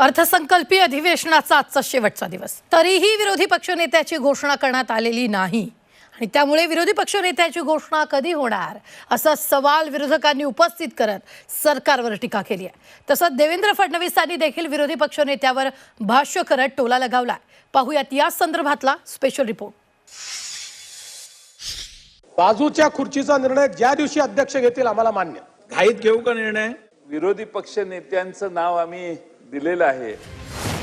अर्थसंकल्पीय अधिवेशनाचा आजचा शेवटचा दिवस. तरीही विरोधी पक्षनेत्याची घोषणा करण्यात आलेली नाही. आणि त्यामुळे विरोधी पक्षनेत्याची घोषणा कधी होणार असा सवाल विरोधकांनी उपस्थित करत सरकारवर टीका केली आहे. तसंच देवेंद्र फडणवीसांनी देखील विरोधी पक्षनेत्यावर भाष्य करत टोला लगावलाय. पाहूयात या संदर्भातला स्पेशल रिपोर्ट बाजूच्या खुर्चीचा निर्णय ज्या दिवशी अध्यक्ष घेतील आम्हाला मान्य. घाईत घेऊ का निर्णय? विरोधी पक्ष नेत्यांचं नाव आम्ही दिलेलं आहे.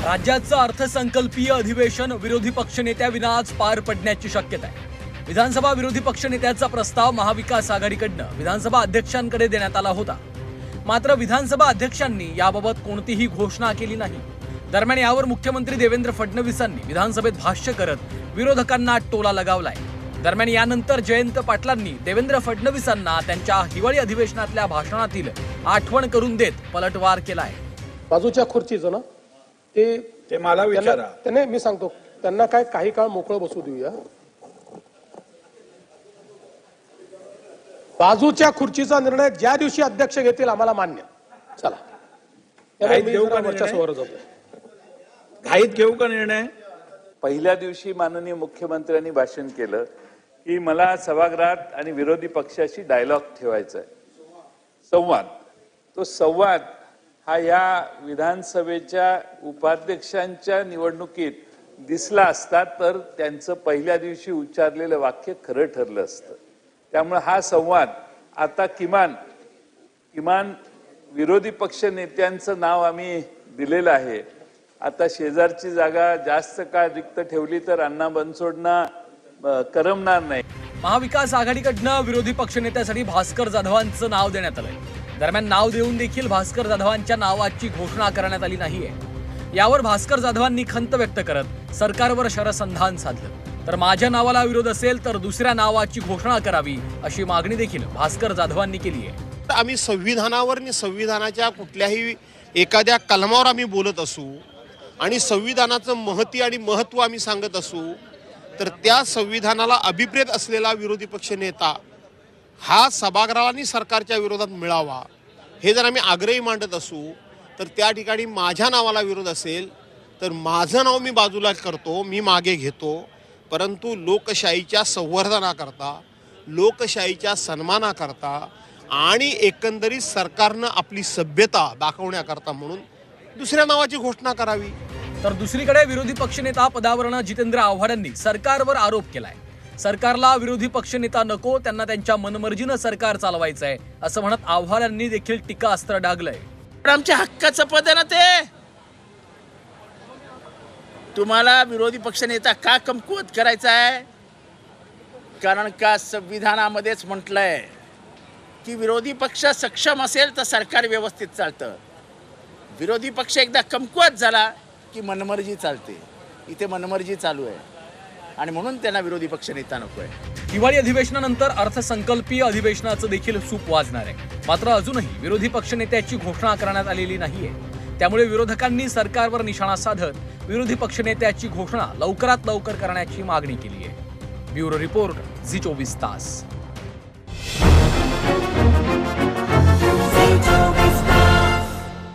राज्याचं अर्थसंकल्पीय अधिवेशन विरोधी पक्षनेत्याविना आज पार पडण्याची शक्यता आहे. विधानसभा विरोधी पक्षनेत्याचा प्रस्ताव महाविकास आघाडीकडनं विधानसभा अध्यक्षांकडे देण्यात आला होता. मात्र विधानसभा अध्यक्षांनी याबाबत कोणतीही घोषणा केली नाही. दरम्यान यावर मुख्यमंत्री देवेंद्र फडणवीसांनी विधानसभेत भाष्य करत विरोधकांना टोला लगावलाय. दरम्यान यानंतर जयंत पाटलांनी देवेंद्र फडणवीसांना त्यांच्या हिवाळी अधिवेशनातल्या भाषणातील आठवण करून देत पलटवार केलाय. बाजूच्या खुर्चीचं ना ते ते मला विचारा. त्याने मी सांगतो त्यांना काय काही काळ मोकळं बसू देऊया. बाजूच्या खुर्चीचा निर्णय ज्या दिवशी अध्यक्ष घेतील आम्हाला मान्य. चला. त्यामुळे काय मी देऊ जरा का वरच्या निर्णय? घाईत घेऊ का निर्णय? पहिल्या दिवशी माननीय मुख्यमंत्र्यांनी भाषण केलं की मला सभागृहात आणि विरोधी पक्षाशी डायलॉग ठेवायचा आहे संवाद. तो संवाद हा या विधानसभेच्या उपाध्यक्षांच्या निवडणुकीत दिसला असता तर त्यांचं पहिल्या दिवशी उच्चारलेलं वाक्य खरं ठरलं असतं. त्यामुळे हा संवाद आता किमान किमान विरोधी पक्ष नेत्यांचं नाव आम्ही दिलेलं आहे. आता शेजारची जागा जास्त काळ रिक्त ठेवली तर अण्णा बनसोडना करमणार नाही. महाविकास आघाडीकडनं विरोधी पक्षनेत्यासाठी भास्कर जाधवांचं नाव देण्यात आलंय. दरम्यान नाव देऊन देखील भास्कर जाधवांच्या नावाची घोषणा करण्यात आली नाहीये. यावर भास्कर जाधवांनी खंत व्यक्त करत सरकारवर शरसंधान साधलं. तर माझ्या नावाला विरोध असेल तर दुसऱ्या नावाची घोषणा करावी अशी मागणी देखील भास्कर जाधवांनी केली आहे. तर आम्ही संविधानावर आणि संविधानाच्या कुठल्याही एखाद्या कलमावर आम्ही बोलत असू आणि संविधानाचं महती आणि महत्त्व आम्ही सांगत असू तर त्या संविधानाला अभिप्रेत असलेला विरोधी पक्ष नेता हा सभागृहांनी सरकारच्या विरोधात मिळावा हे जर आम्ही आग्रही मांडत असू तर त्या ठिकाणी माझ्या नावाला विरोध असेल तर माझं नाव मी बाजूला करतो मी मागे घेतो. परंतु लोकशाहीच्या संवर्धनाकरता लोकशाहीच्या सन्मानाकरता आणि एकंदरीत सरकारनं आपली सभ्यता दाखवण्याकरता म्हणून दुसऱ्या नावाची घोषणा करावी. तर दुसरीकडे विरोधी पक्षनेता पदावरणं जितेंद्र आव्हाडांनी सरकारवर आरोप केलाय. सरकारला विरोधी पक्षनेता नको त्यांना त्यांच्या मनमर्जीनं सरकार चालवायचं आहे असं म्हणत आव्हाडांनी देखील टीकास्त्र डागलंय. पण आमच्या हक्काचं पद आहे ना ते. तुम्हाला विरोधी पक्षनेता का कमकुवत करायचा आहे कारण का संविधानामध्येच म्हटलंय की विरोधी पक्ष सक्षम असेल तर सरकार व्यवस्थित चालतं. विरोधी पक्ष एकदा कमकुवत झाला की मनमर्जी चालते. इथे मनमर्जी चालू आहे. आणि म्हणून त्यांना विरोधी पक्षनेता नको आहे हिवाळी अधिवेशनानंतर अर्थसंकल्पीय अधिवेशनाचं देखील सूप वाजणार आहे. मात्र अजूनही विरोधी पक्षनेत्याची घोषणा करण्यात आलेली नाहीये. त्यामुळे विरोधकांनी सरकारवर निशाणा साधत विरोधी पक्षनेत्याची घोषणा लवकरात लवकर करण्याची मागणी केली आहे. ब्युरो रिपोर्ट झी चोवीस तास.